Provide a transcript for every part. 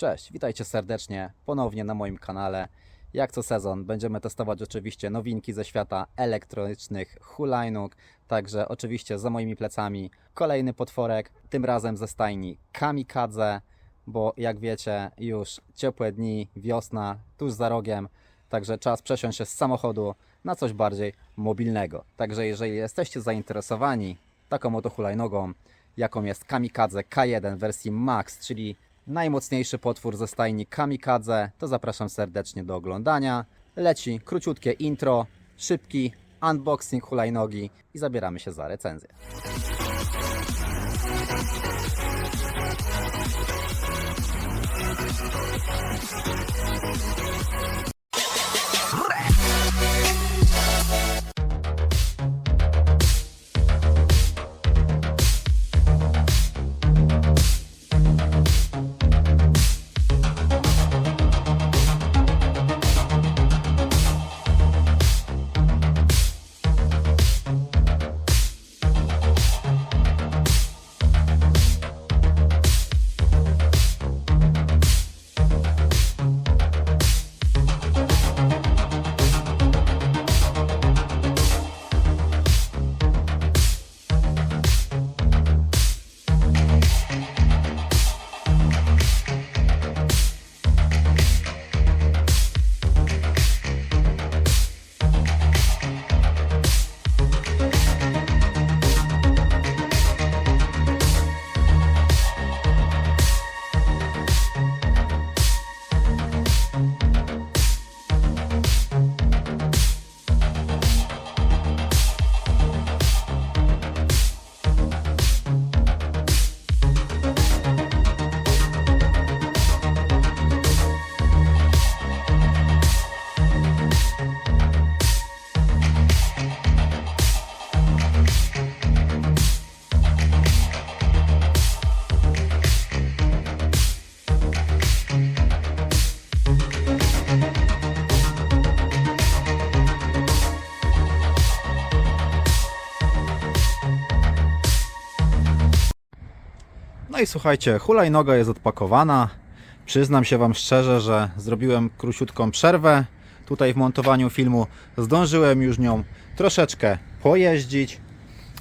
Cześć, witajcie serdecznie ponownie na moim kanale. Jak co sezon będziemy testować oczywiście nowinki ze świata elektronicznych hulajnóg. Także oczywiście za moimi plecami kolejny potworek, tym razem ze stajni Kamikadze, bo jak wiecie już ciepłe dni, wiosna tuż za rogiem, także czas przesiąść się z samochodu na coś bardziej mobilnego. Także jeżeli jesteście zainteresowani taką oto hulajnogą, jaką jest Kamikadze K1 w wersji Max, czyli najmocniejszy potwór ze stajni Kamikadze, to zapraszam serdecznie do oglądania. Leci króciutkie intro, szybki unboxing hulajnogi i zabieramy się za recenzję. No i słuchajcie, hulajnoga jest odpakowana. Przyznam się Wam szczerze, że zrobiłem króciutką przerwę tutaj w montowaniu filmu. Zdążyłem już nią troszeczkę pojeździć,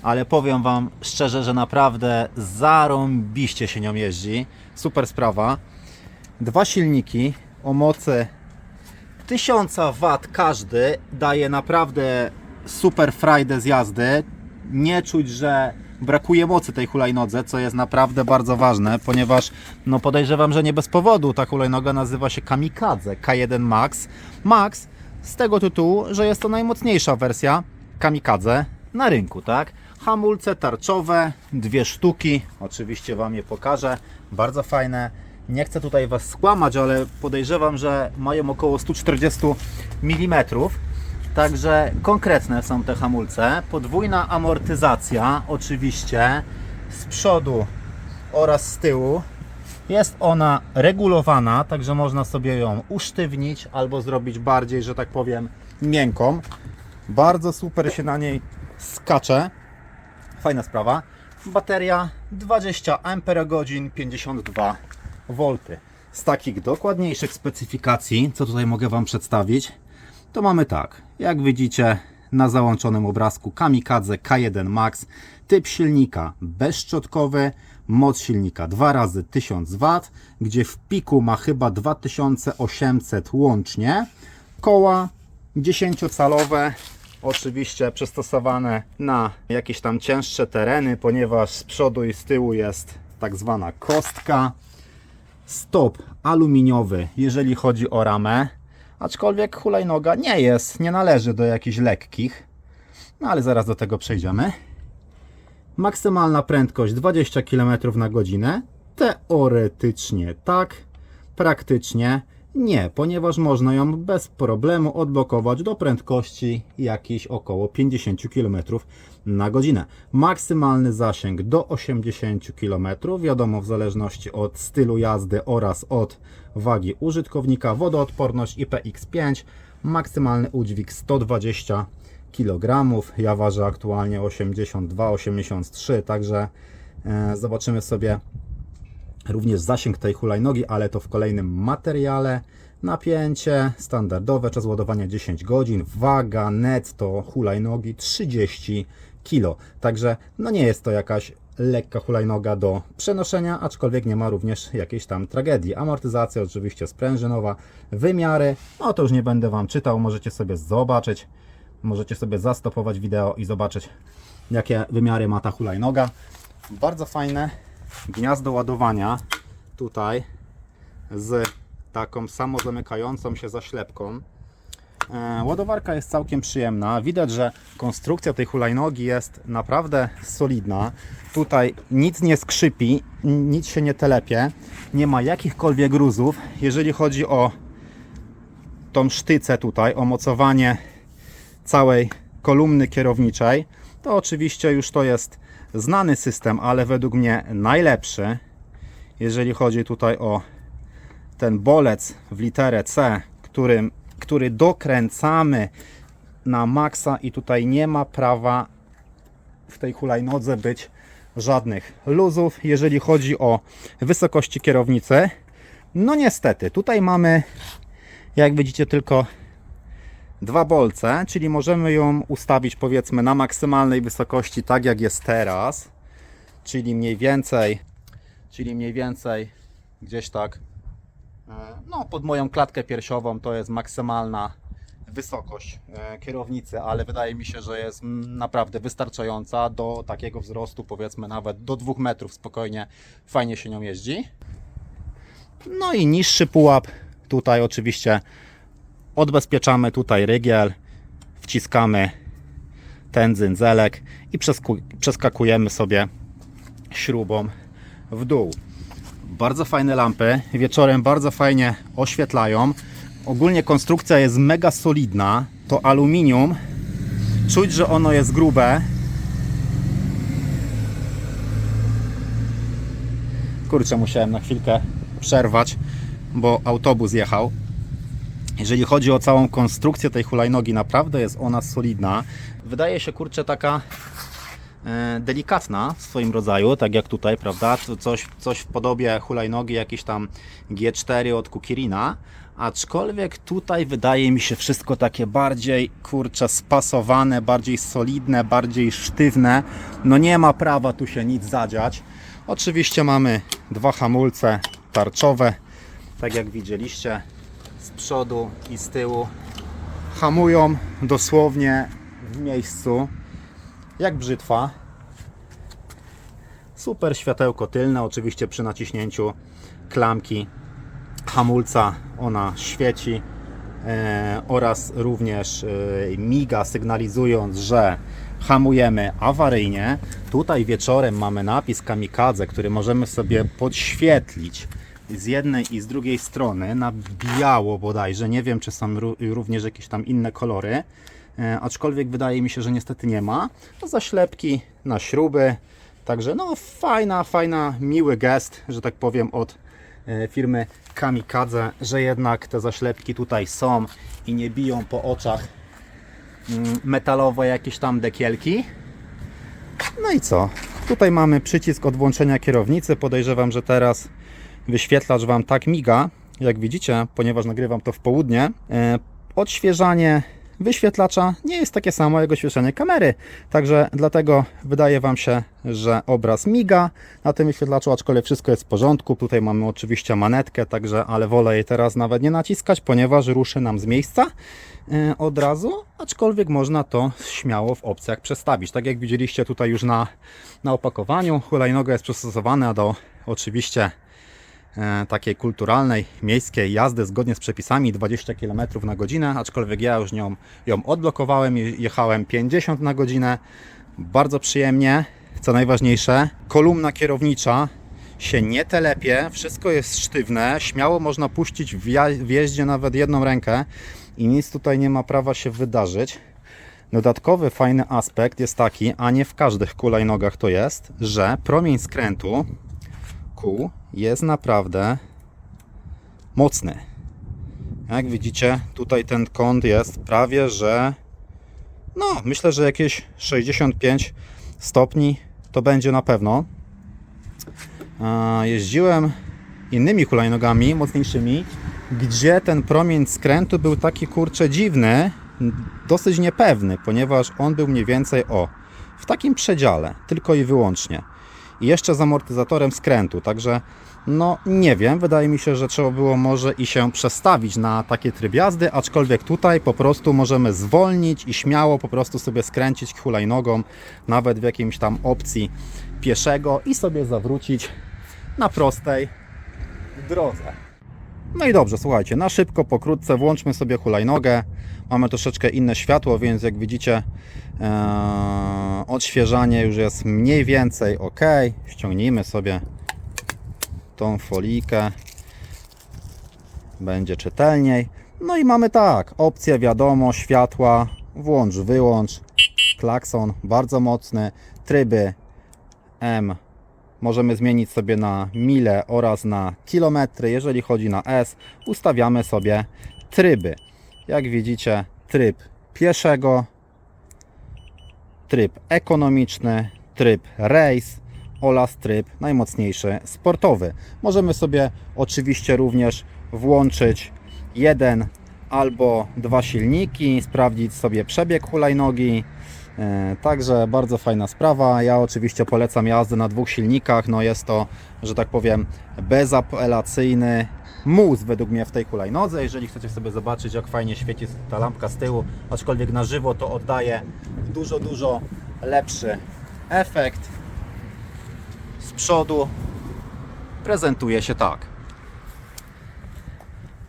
ale powiem Wam szczerze, że naprawdę zarąbiście się nią jeździ. Super sprawa. Dwa silniki o mocy 1000 W każdy daje naprawdę super frajdę z jazdy. Nie czuć, że brakuje mocy tej hulajnodze, co jest naprawdę bardzo ważne, ponieważ no podejrzewam, że nie bez powodu ta hulajnoga nazywa się Kamikadze K1 Max. Max z tego tytułu, że jest to najmocniejsza wersja Kamikadze na rynku, tak? Hamulce tarczowe, dwie sztuki, oczywiście Wam je pokażę, bardzo fajne. Nie chcę tutaj Was skłamać, ale podejrzewam, że mają około 140 mm. Także konkretne są te hamulce. Podwójna amortyzacja, oczywiście z przodu oraz z tyłu. Jest ona regulowana, także można sobie ją usztywnić albo zrobić bardziej, że tak powiem, miękką. Bardzo super się na niej skacze. Fajna sprawa. Bateria 20 Ah 52 V. Z takich dokładniejszych specyfikacji, co tutaj mogę Wam przedstawić, to mamy tak, jak widzicie na załączonym obrazku Kamikadze K1 Max, typ silnika bezszczotkowy, moc silnika 2 razy 1000 W, gdzie w piku ma chyba 2800 łącznie, koła 10-calowe, oczywiście przystosowane na jakieś tam cięższe tereny, ponieważ z przodu i z tyłu jest tak zwana kostka, stop aluminiowy, jeżeli chodzi o ramę, aczkolwiek hulajnoga nie jest, nie należy do jakichś lekkich, no ale zaraz do tego przejdziemy. Maksymalna prędkość 20 km na godzinę, teoretycznie tak, praktycznie nie, ponieważ można ją bez problemu odblokować do prędkości jakieś około 50 km na godzinę. Maksymalny zasięg do 80 km, wiadomo w zależności od stylu jazdy oraz od wagi użytkownika, wodoodporność IPX5, maksymalny udźwig 120 kg. Ja ważę aktualnie 82-83, także e, zobaczymy sobie również zasięg tej hulajnogi, ale to w kolejnym materiale. Napięcie standardowe, czas ładowania 10 godzin, waga netto hulajnogi 30 kg. Także no nie jest to jakaś lekka hulajnoga do przenoszenia, aczkolwiek nie ma również jakiejś tam tragedii. Amortyzacja oczywiście sprężynowa, wymiary, no to już nie będę Wam czytał, możecie sobie zobaczyć, możecie sobie zastopować wideo i zobaczyć jakie wymiary ma ta hulajnoga. Bardzo fajne gniazdo ładowania tutaj z taką samozamykającą się zaślepką. E, Ładowarka jest całkiem przyjemna. Widać, że konstrukcja tej hulajnogi jest naprawdę solidna. Tutaj nic nie skrzypi, nic się nie telepie, nie ma jakichkolwiek gruzów. Jeżeli chodzi o tą sztycę tutaj, o mocowanie całej kolumny kierowniczej, to oczywiście już to jest znany system, ale według mnie najlepszy. Jeżeli chodzi tutaj o ten bolec w literę C, którym, który dokręcamy na maksa i tutaj nie ma prawa w tej hulajnodze być żadnych luzów. Jeżeli chodzi o wysokości kierownicy, no niestety, tutaj mamy, jak widzicie, tylko dwa bolce, czyli możemy ją ustawić powiedzmy na maksymalnej wysokości, tak jak jest teraz, czyli mniej więcej, czyli mniej więcej gdzieś tak E, No, pod moją klatkę piersiową to jest maksymalna wysokość e, kierownicy, ale wydaje mi się, że jest mm, naprawdę wystarczająca do takiego wzrostu, powiedzmy nawet do 2 metrów spokojnie, fajnie się nią jeździ. No i niższy pułap, tutaj oczywiście odbezpieczamy tutaj rygiel, wciskamy ten dzynzelek i przeskakujemy sobie śrubą w dół. Bardzo fajne lampy, wieczorem bardzo fajnie oświetlają. Ogólnie konstrukcja jest mega solidna. To aluminium. Czuć, że ono jest grube. Kurczę, musiałem na chwilkę przerwać, bo autobus jechał. Jeżeli chodzi o całą konstrukcję tej hulajnogi, naprawdę jest ona solidna. Wydaje się, kurczę, taka e, delikatna w swoim rodzaju, tak jak tutaj, prawda? Coś, coś w podobie hulajnogi, jakiś tam G4 od Kukirina. Aczkolwiek tutaj wydaje mi się wszystko takie bardziej, kurczę, spasowane, bardziej solidne, bardziej sztywne. No nie ma prawa tu się nic zadziać. Oczywiście mamy dwa hamulce tarczowe, tak jak widzieliście, przodu i z tyłu. Hamują dosłownie w miejscu jak brzytwa. Super światełko tylne, oczywiście przy naciśnięciu klamki hamulca ona świeci e, oraz również e, miga sygnalizując, że hamujemy awaryjnie. Tutaj wieczorem mamy napis kamikadze, który możemy sobie podświetlić z jednej i z drugiej strony na biało bodajże. Nie wiem, czy są ró- również jakieś tam inne kolory. E, aczkolwiek wydaje mi się, że niestety nie ma. Zaślepki na śruby. Także no fajna, fajna, miły gest, że tak powiem, od e, firmy Kamikadze, że jednak te zaślepki tutaj są i nie biją po oczach mm, metalowe jakieś tam dekielki. No i co? Tutaj mamy przycisk od włączenia kierownicy. Podejrzewam, że teraz wyświetlacz Wam tak miga, jak widzicie, ponieważ nagrywam to w południe. E, Odświeżanie wyświetlacza nie jest takie samo jak oświetlenie kamery. Także dlatego wydaje Wam się, że obraz miga na tym wyświetlaczu, aczkolwiek wszystko jest w porządku. Tutaj mamy oczywiście manetkę, także ale wolę jej teraz nawet nie naciskać, ponieważ ruszy nam z miejsca e, od razu, aczkolwiek można to śmiało w opcjach przestawić. Tak jak widzieliście tutaj już na, na opakowaniu, hulajnoga jest przystosowana do oczywiście takiej kulturalnej, miejskiej jazdy zgodnie z przepisami 20 km na godzinę, aczkolwiek ja już nią, ją odblokowałem i jechałem 50 na godzinę. Bardzo przyjemnie, co najważniejsze, kolumna kierownicza się nie telepie, wszystko jest sztywne, śmiało można puścić w, ja- w jeździe nawet jedną rękę i nic tutaj nie ma prawa się wydarzyć. Dodatkowy fajny aspekt jest taki, a nie w każdych hulajnogach to jest, że promień skrętu kół jest naprawdę mocny. Jak widzicie, tutaj ten kąt jest prawie, że no, myślę, że jakieś 65 stopni to będzie na pewno. jeździłem innymi hulajnogami, mocniejszymi, gdzie ten promień skrętu był taki kurczę dziwny, dosyć niepewny, ponieważ on był mniej więcej o w takim przedziale, tylko i wyłącznie. I jeszcze z amortyzatorem skrętu, także no nie wiem, wydaje mi się, że trzeba było może i się przestawić na taki tryb jazdy, aczkolwiek tutaj po prostu możemy zwolnić i śmiało po prostu sobie skręcić hulajnogą, nawet w jakimś tam opcji pieszego i sobie zawrócić na prostej drodze. No i dobrze, słuchajcie, na szybko, pokrótce włączmy sobie hulajnogę. Mamy troszeczkę inne światło, więc jak widzicie, e, odświeżanie już jest mniej więcej ok. Ściągnijmy sobie tą folijkę. Będzie czytelniej. No i mamy tak, opcje wiadomo, światła, włącz, wyłącz, klakson bardzo mocny, tryby M możemy zmienić sobie na mile oraz na kilometry. Jeżeli chodzi na S, ustawiamy sobie tryby. Jak widzicie, tryb pieszego, tryb ekonomiczny, tryb race oraz tryb najmocniejszy sportowy. Możemy sobie oczywiście również włączyć jeden albo dwa silniki, sprawdzić sobie przebieg hulajnogi. E, Także bardzo fajna sprawa. Ja oczywiście polecam jazdę na dwóch silnikach. No jest to, że tak powiem, bezapelacyjny mus według mnie w tej hulajnodze. Jeżeli chcecie sobie zobaczyć, jak fajnie świeci ta lampka z tyłu, aczkolwiek na żywo to oddaje dużo, dużo lepszy efekt. Z przodu prezentuje się tak.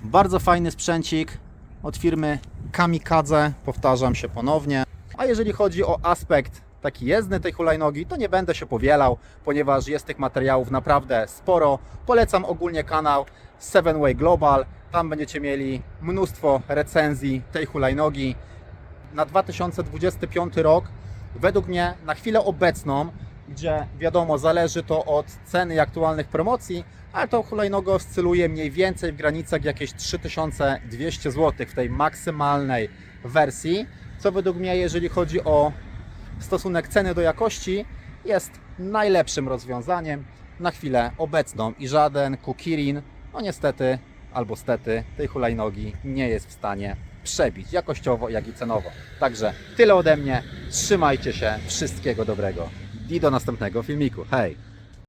Bardzo fajny sprzęcik od firmy Kamikadze, powtarzam się ponownie. A jeżeli chodzi o aspekt taki jezdny tej hulajnogi, to nie będę się powielał, ponieważ jest tych materiałów naprawdę sporo. Polecam ogólnie kanał Seven Way Global. Tam będziecie mieli mnóstwo recenzji tej hulajnogi. Na 2025 rok, według mnie, na chwilę obecną, gdzie wiadomo, zależy to od ceny i aktualnych promocji, ale to hulajnoga oscyluje mniej więcej w granicach jakieś 3200 zł w tej maksymalnej wersji, co według mnie, jeżeli chodzi o stosunek ceny do jakości, jest najlepszym rozwiązaniem na chwilę obecną i żaden Kukirin, no niestety albo stety, tej hulajnogi nie jest w stanie przebić jakościowo, jak i cenowo. Także tyle ode mnie, trzymajcie się, wszystkiego dobrego i do następnego filmiku. Hej!